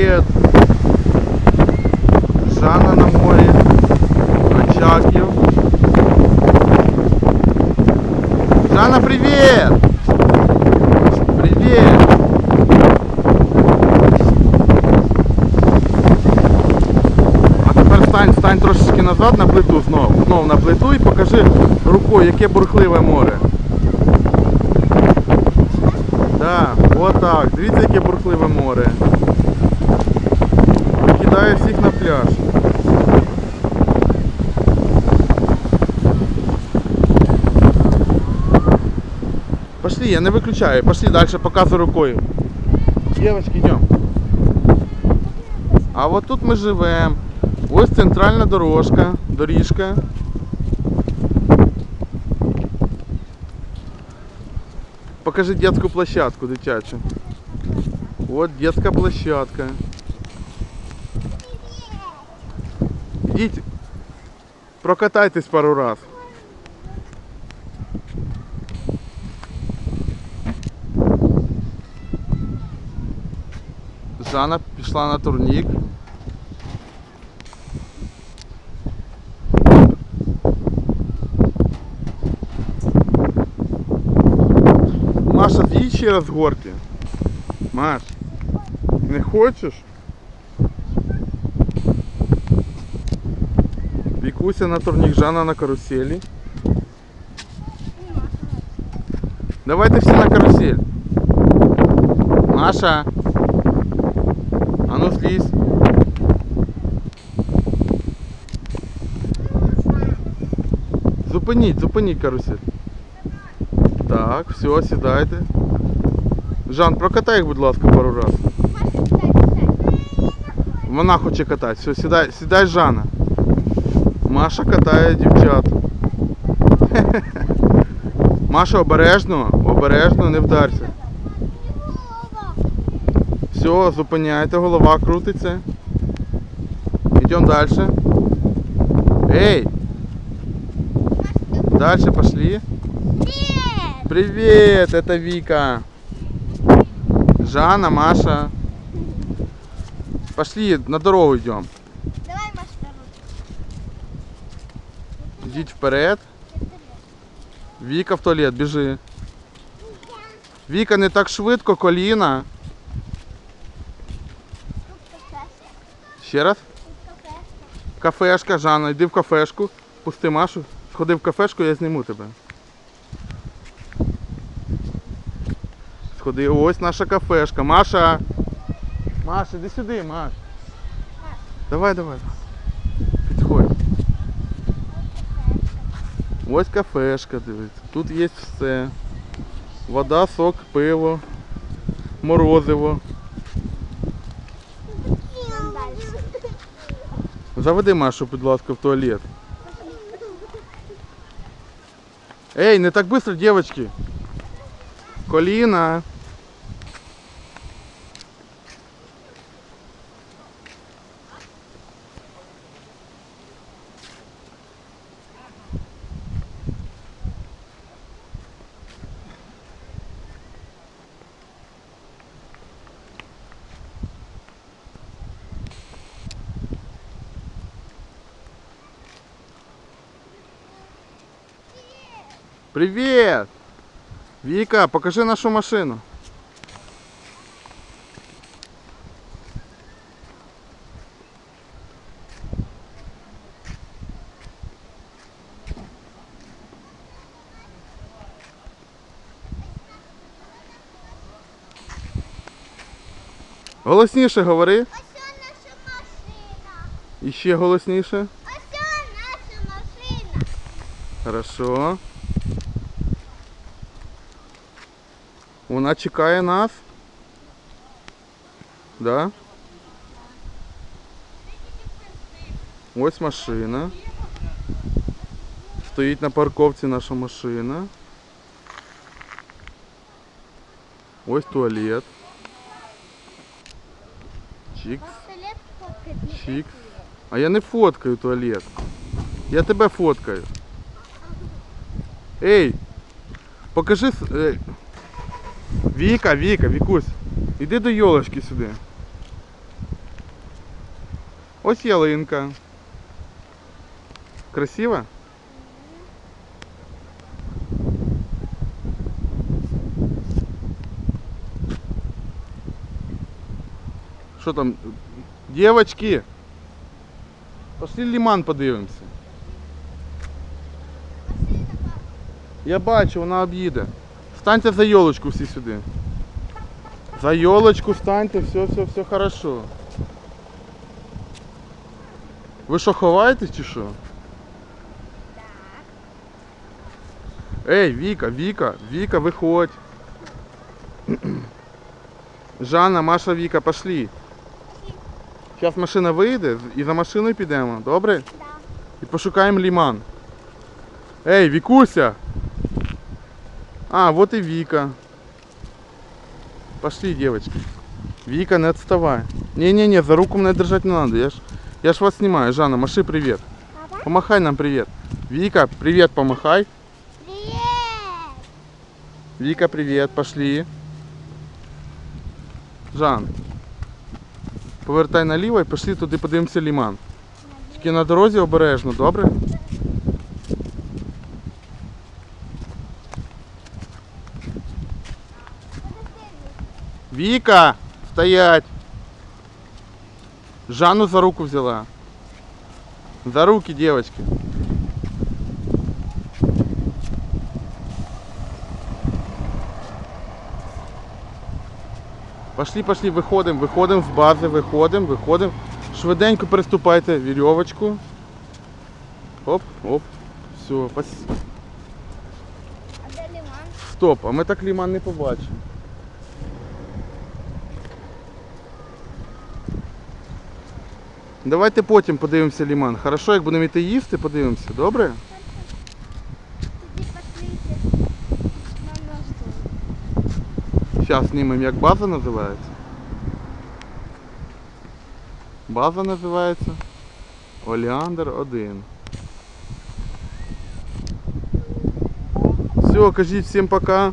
Привіт! Жанна на морі. Очаків. Жанна, привіт! Привіт! А тепер стань, стань трошечки назад на плиту знову. Знову на плиту і покажи рукою, яке бурхливе море. Так, отак. Дивіться, яке бурхливе море. Викидає всіх на пляж. Пошли, я не выключаю. Пошли дальше, показывай рукою. Девочки, идем. А от тут ми живемо. Ось центральна дорожка, доріжка. Покажи детскую площадку дитячу. Вот детская площадка. Идите, прокатайтесь пару раз. Жанна пішла на турнік. Маша, з'їдь ще раз. Маш, не хочеш? Вікуся на турнік, Жанна на каруселі. Давайте всі на карусель. Маша. А ну злізь. Зупиніть, зупиніть карусель. Так, все, сідайте. Жан, прокатай їх, будь ласка, пару раз. Вона хоче катати. Все, сідай, сідай Жанна. Маша катає дівчат. Маша, обережно, обережно, не вдарся. Все, зупиняйте, голова крутиться. Идем дальше. Эй! Дальше пошли. Привет, это Вика. Жанна, Маша. Пошли, на дорогу идем. Давай, Маш, вторую. Идите вперед. Віка в туалет, біжи. Віка, не так швидко, коліна. Ще раз. Кафешка, Жанна, йди в кафешку. Пусти Машу. Сходи в кафешку, я зніму тебе. Сходи, ось наша кафешка. Маша. Маша, іди сюди, Маш. Давай, давай. Ось кафешка, дивіться. Тут є все. Вода, сок, пиво, морозиво. Заведи Машу, будь ласка, в туалет. Эй, не так быстро, девочки. Коліна. Привет! Вика, покажи нашу машину. Голосніше говори. Ось наша машина. І ще голосніше. Ось наша машина. Хорошо. Вона чекає нас. Да? Ось машина. Стоїть на парковці наша машина. Ось туалет. Чікс, Туалет фоткать. чікс. А я не фоткаю туалет. Я тебе фоткаю. Ей! Покажи. с- Ей. э, е, Віка, Віка, Вікусь, іди до йолочки сюди. Ось ялинка. Красиво? Що там? Девочки! Пошли лиман подивимося. Я бачу, вона об'їде. Встаньте за йолочку всі сюди. За йолочку встаньте, все, все, все хорошо. Ви що, ховаєтесь чи що? Ей, Віка, Віка, Віка, виходь. Жанна, Маша, Віка, пошли. Зараз машина вийде і за машиною підемо, добре? Да. І пошукаємо ліман. Ей, Вікуся! А, вот и Вика. Пошли, девочки. Вика, не отставай. Не-не-не, за руку меня держать не надо. Я ж, я ж вас снимаю. Жанна, маши привет. Папа? Помахай нам привет. Вика, привет, помахай. Привет! Вика, привет, пошли. Жан, повертай наліво і пішли туди подивимося ліман. Тільки на дорозі обережно, добре? Віка, стоять. Жанну за руку взяла. За руки, девочки. Пошли, пошли, виходимо, виходимо з бази, виходимо, виходимо. Швиденько переступайте вірьовочку. Оп, оп. Все, пос... А де лиман? стоп, а ми так ліман не побачимо. Давайте потім подивимося ліман. Хорошо, як будемо йти їсти, подивимося, добре? Зараз знімемо, як база називається. База називається Олеандр 1. Все, кажіть всім пока.